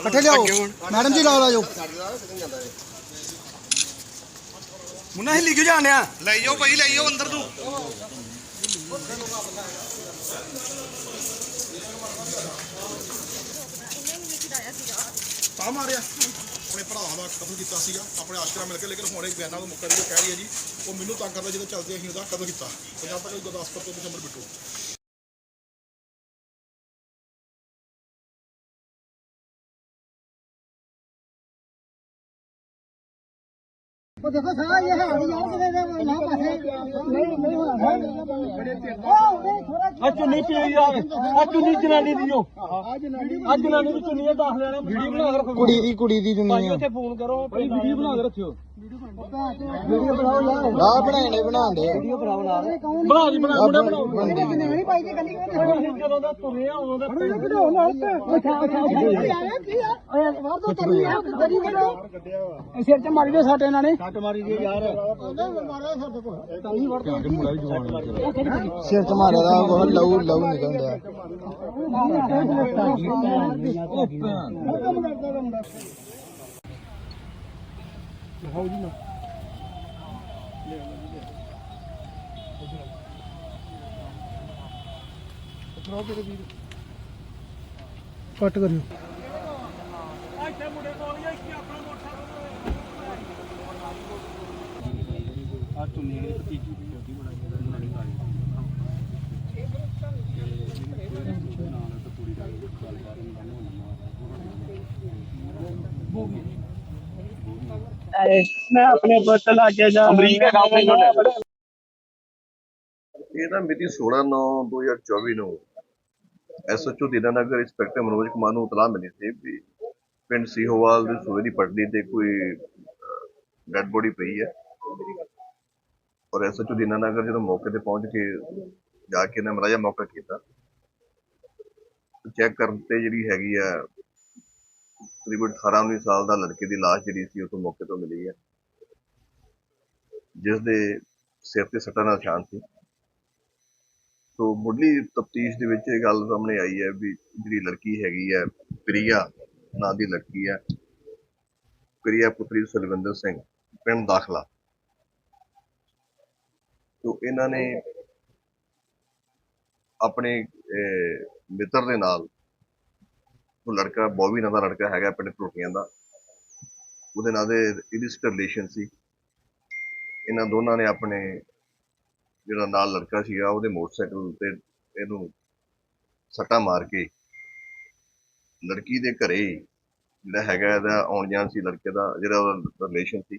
ਇਕੱਠੇ ਲਿਆਓ। ਮੈਡਮ ਜੀ ਲਾ ਲਾ ਜੋ ਮੁੰਨਾ ਹਿੱਲੀ ਕਿਉਂ ਜਾਣਿਆ ਲੈ ਜਾਓ ਭਾਈ ਲੈ ਜਾਓ ਅੰਦਰ ਨੂੰ ਤਾਂ ਮਾਰਿਆ। ਆਪਣੇ ਭਰਾ ਦਾ ਕਤਲ ਕੀਤਾ ਸੀਗਾ। ਆਪਣੇ ਆਸ਼ਕਰਾ ਮਿਲ ਕੇ ਲੇਕਿਨ ਹੁਣ ਇਹ ਬਿਆਨਾਂ ਤੋਂ ਮੁੱਕਰ ਕੇ ਕਹਿ ਰਹੀ ਹੈ ਜੀ ਉਹ ਮੈਨੂੰ ਤੰਗ ਕਰਦਾ ਜਦੋਂ ਚੱਲਦੇ ਅਸੀਂ ਉਹਦਾ ਕਤਲ ਕੀਤਾ। ਪੰਜਾਬ ਤੱਕ ਗੁਰਦਾਸਪੁਰ ਤੋਂ ਦਸੰਬਰ ਬਿੱਟੂ। ਉਹ ਦੇਖੋ ਸਾਰਾ ਇਹ ਹੈ ਨਹੀਂ ਯਾਰ ਕਿਤੇ ਦੇ ਨਾ ਪਾਸੇ ਨਹੀਂ ਨਹੀਂ ਹੋਣਾ ਹੈ ਉਹ ਨਹੀਂ ਥੋੜਾ ਆ ਚੁੰਨੀ ਪੀ ਆ ਆ ਚੁੰਨੀ ਜਨਾਨੀ ਦੀ ਓ ਆ ਜਨਾਨੀ ਦੀ ਚੁੰਨੀ ਆ ਦੱਸ ਲੈਣਾ ਵੀਡੀਓ ਬਣਾ ਕੇ ਰੱਖੋ ਕੁੜੀ ਦੀ ਕੁੜੀ ਦੀ ਭਾਈ ਦੁਨੀਆ ਉੱਥੇ ਫੋਨ ਕਰੋ ਭਾਈ ਵੀਡੀਓ ਬਣਾ ਕੇ ਰੱਖਿਓ ਵੀਡੀਓ ਬਣਾਓ ਯਾਰ ਨਾ ਬਣਾਣੇ ਬਣਾਉਂਦੇ ਵੀਡੀਓ ਬਣਾਓ ਲਾ ਬਣਾ ਦੀ ਬਣਾ ਮੁੰਡਾ ਬਣਾਓ ਨਹੀਂ ਪਾਈ ਤੇ ਕੱਲੀ ਅਸੀਂ ਜਦੋਂ ਦਾ ਤੁਰੇ ਆ ਉਦੋਂ ਦਾ ਪਈ ਬਣਾਓ ਨਾਲ ਤੇ ਅੱਛਾ ਅੱਛਾ ਯਾਰ ਕੀ ਆ ਓਏ ਬਾਹਰ ਤੋਂ ਤਰੀ ਆ ਤਰੀ ਬਣਾਓ ਸਿਰ ਚ ਮਾਰੀ ਦੇ ਸਾਡੇ ਇਹਨਾਂ ਨੇ ਕੱਟ ਮਾਰੀ ਦੀ ਯਾਰ ਸਿਰ ਚ ਮਾਰਿਆ ਦਾ ਉਹ ਲਹੂ ਲਹੂ ਨਿਕਲਦਾ ਕੱਟ ਕਰਿਓ ਆ ਚੁੰਨੀ ਦੀ ਭਤੀਜੀ ਦੀ ਛੋਟੀ ਬਣਾਈ ਬਣਾਈ ਕਾਲੀ ਮੈਂ ਆਪਣੇ ਪੁੱਤ ਲਾ ਕੇ ਜਾ ਅਮਰੀਕਾ ਖਾਤੇ ਇਹ ਨਾ ਮਿਤੀ 16/9/2024 ਨੂੰ ਐਸਐਚਓ ਦੀਨਾਨਗਰ ਇੰਸਪੈਕਟਰ ਮਨੋਜ ਕੁਮਾਰ ਨੂੰ ਇਤਲਾਹ ਮਿਲੀ ਸੀ ਵੀ ਪਿੰਡ ਸੀਹੋਵਾਲ ਦੇ ਸੂਏ ਦੀ ਪਟੜੀ ਤੇ ਕੋਈ ਡੈਡ ਬੋਡੀ ਪਈ ਹੈ। ਔਰ ਐਸਐਚਓ ਦੀਨਾਨਗਰ ਜਦੋਂ ਮੌਕੇ ਤੇ ਪਹੁੰਚ ਕੇ ਜਾ ਕੇ ਇਹਨਾਂ ਮਰਾਜਾ ਮੌਕਾ ਕੀਤਾ ਚੈੱਕ ਕਰਨ ਤੇ ਜਿਹੜੀ ਹੈਗੀ ਆ, ਤਕਰੀਬਨ 18 19 ਸਾਲ ਦਾ ਲੜਕੇ ਦੀ ਲਾਸ਼ ਜਿਹੜੀ ਸੀ ਉਹ ਤੋਂ ਮੌਕੇ ਤੋਂ ਮਿਲੀ ਹੈ ਜਿਸ ਦੇ ਸਿਰ ਤੇ ਸੱਟਾਂ ਦਾ ਨਿਸ਼ਾਨ ਸੀ। ਸੋ ਮੁੱਢਲੀ ਤਫਤੀਸ਼ ਦੇ ਵਿੱਚ ਇਹ ਗੱਲ ਸਾਹਮਣੇ ਆਈ ਹੈ ਵੀ ਜਿਹੜੀ ਲੜਕੀ ਹੈਗੀ ਹੈ ਪ੍ਰਿਆ ਨਾਂ ਦੀ ਲੜਕੀ ਹੈ ਪ੍ਰਿਆ ਪੁੱਤਰੀ ਸੁਲਵਿੰਦਰ ਸਿੰਘ, ਪਿੰਡ ਦਾਖਲਾ। ਸੋ ਇਹਨਾਂ ਨੇ ਆਪਣੇ ਮਿੱਤਰ ਦੇ ਨਾਲ ਉਹ ਲੜਕਾ ਬੋਬੀ ਨਾਂ ਦਾ ਲੜਕਾ ਹੈਗਾ ਪਿੰਡ ਟੋਟੀਆਂ ਦਾ। ਉਹਦੇ ਨਾਲ ਦੇ ਇਲਿਸਟ ਰਿਲੇਸ਼ਨ ਸੀ। ਇਹਨਾਂ ਦੋਨਾਂ ਨੇ ਆਪਣੇ ਜਿਹੜਾ ਨਾਲ ਲੜਕਾ ਸੀਗਾ, ਉਹਦੇ ਮੋਟਰਸਾਈਕਲ ਤੇ ਇਹਨੂੰ ਸੱਟਾ ਮਾਰ ਕੇ ਲੜਕੀ ਦੇ ਘਰੇ ਜਿਹੜਾ ਹੈਗਾ ਇਹਦਾ ਆਉਣ ਜਾਣ ਸੀ, ਲੜਕੇ ਦਾ ਜਿਹੜਾ ਉਹਦਾ ਰਿਲੇਸ਼ਨ ਸੀ।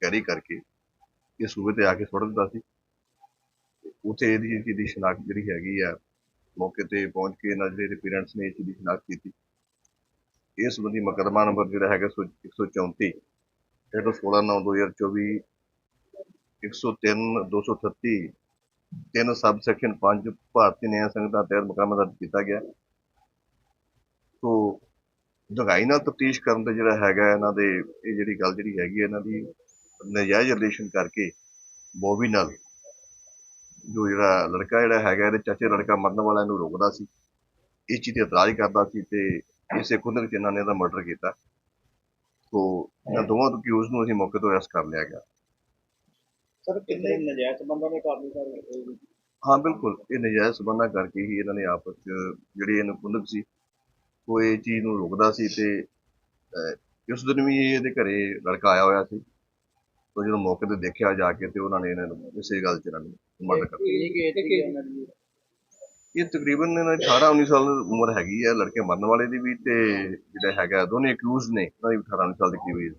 ਕੈਰੀ ਕਰਕੇ ਇਹ ਸੂਬੇ ਤੇ ਆ ਕੇ ਸੁੱਟ ਦਿੱਤਾ ਸੀ। ਉੱਥੇ ਇਹਦੀ ਚੀਜ਼ ਦੀ ਸ਼ਨਾਖਤ ਜਿਹੜੀ ਹੈਗੀ ਆ, ਮੌਕੇ ਤੇ ਪਹੁੰਚ ਕੇ ਇਹਨਾਂ ਦੇ ਪੇਰੈਂਟਸ ਨੇ ਇਸ ਦੀ ਸ਼ਨਾਖਤ ਕੀਤੀ। ਇਸ ਸੰਬੰਧੀ ਮੁਕੱਦਮਾ ਨੰਬਰ ਜਿਹੜਾ ਹੈਗਾ ਸੌ- 134 ਜਿਹੜਾ 16 9 2024 103 238 ਤਿੰਨ ਸਬ ਸੈਕਸ਼ਨ 5 ਭਾਰਤੀ ਨਿਆਂ ਸੰਹਿਤਾ ਤਹਿਤ ਮੁਕੱਦਮਾ ਦਰਜ ਕੀਤਾ ਗਿਆ। ਸੋ ਦਗਾਈ ਨਾਲ ਤਫਤੀਸ਼ ਕਰਨ ਦਾ ਜਿਹੜਾ ਹੈਗਾ ਇਹਨਾਂ ਦੇ, ਇਹ ਜਿਹੜੀ ਗੱਲ ਜਿਹੜੀ ਹੈਗੀ ਹੈ ਇਹਨਾਂ ਦੀ ਨਜਾਇਜ਼ ਰਿਲੇਸ਼ਨ ਕਰਕੇ ਬੋਬੀ ਨਾਲ ਜੋ ਜਿਹੜਾ ਲੜਕਾ ਜਿਹੜਾ ਹੈਗਾ ਇਹਦੇ ਚਾਚੇ ਦਾ ਲੜਕਾ ਮਰਨ ਵਾਲਾ ਇਹਨੂੰ ਰੋਕਦਾ ਸੀ। ਇਸ ਚੀਜ਼ ਤੇ ਇਤਰਾਜ਼ ਕਰਦਾ ਸੀ ਤੇ ਇਸੇ ਕੁੰਦਕ ਚ ਇਹਨਾਂ ਨੇ ਇਹਦਾ ਮਰਡਰ ਕੀਤਾ। ਸੋ ਇਹਨਾਂ ਦੋਵਾਂ ਤੋਂ ਕਿਊਜ਼ ਨੂੰ ਅਸੀਂ ਮੌਕੇ ਤੋਂ ਅਰੈਸਟ ਕਰ ਲਿਆ ਗਿਆ। ਸਰ ਕਿੰਨੇ ਨਜਾਇਜ਼ ਬੰਦਾ ਨੇ ਕਾਬੂ ਕਰ ਹਾਂ ਬਿਲਕੁਲ। ਇਹ ਨਜਾਇਜ਼ ਸਬੰਧਾਂ ਕਰਕੇ ਹੀ ਇਹਨਾਂ ਨੇ ਆਪਸ ਚ ਜਿਹੜੀ ਇਹਨੂੰ ਕੁੰਦਕ ਸੀ ਉਹ ਇਹ ਚੀਜ਼ ਨੂੰ ਰੋਕਦਾ ਸੀ ਤੇ ਉਸ ਦਿਨ ਵੀ ਇਹਦੇ ਘਰੇ ਲੜਕਾ ਆਇਆ ਹੋਇਆ ਸੀ। ਤਾਂ ਜਦੋਂ ਮੌਕੇ ਤੇ ਦੇਖਿਆ ਜਾ ਕੇ ਤੇ ਉਹਨਾਂ ਨੇ ਇਹਨਾਂ ਨੂੰ ਇਸੇ ਗੱਲ 'ਚ ਇਹਨਾਂ ਨੂੰ ਮਰਡਰ ਕਰ ਇਹ ਤਕਰੀਬਨ ਇਹਨਾਂ ਦੀ 18 19 ਸਾਲ ਉਮਰ ਹੈਗੀ ਹੈ ਲੜਕੇ ਮਰਨ ਵਾਲੇ ਦੀ ਵੀ ਤੇ ਜਿਹੜਾ ਹੈਗਾ ਦੋਨੇ ਅਕਿਊਜ਼ ਨੇ ਉਹਨਾਂ ਦੀ 18 19 ਸਾਲ ਦੀ ਕਰੀਬ age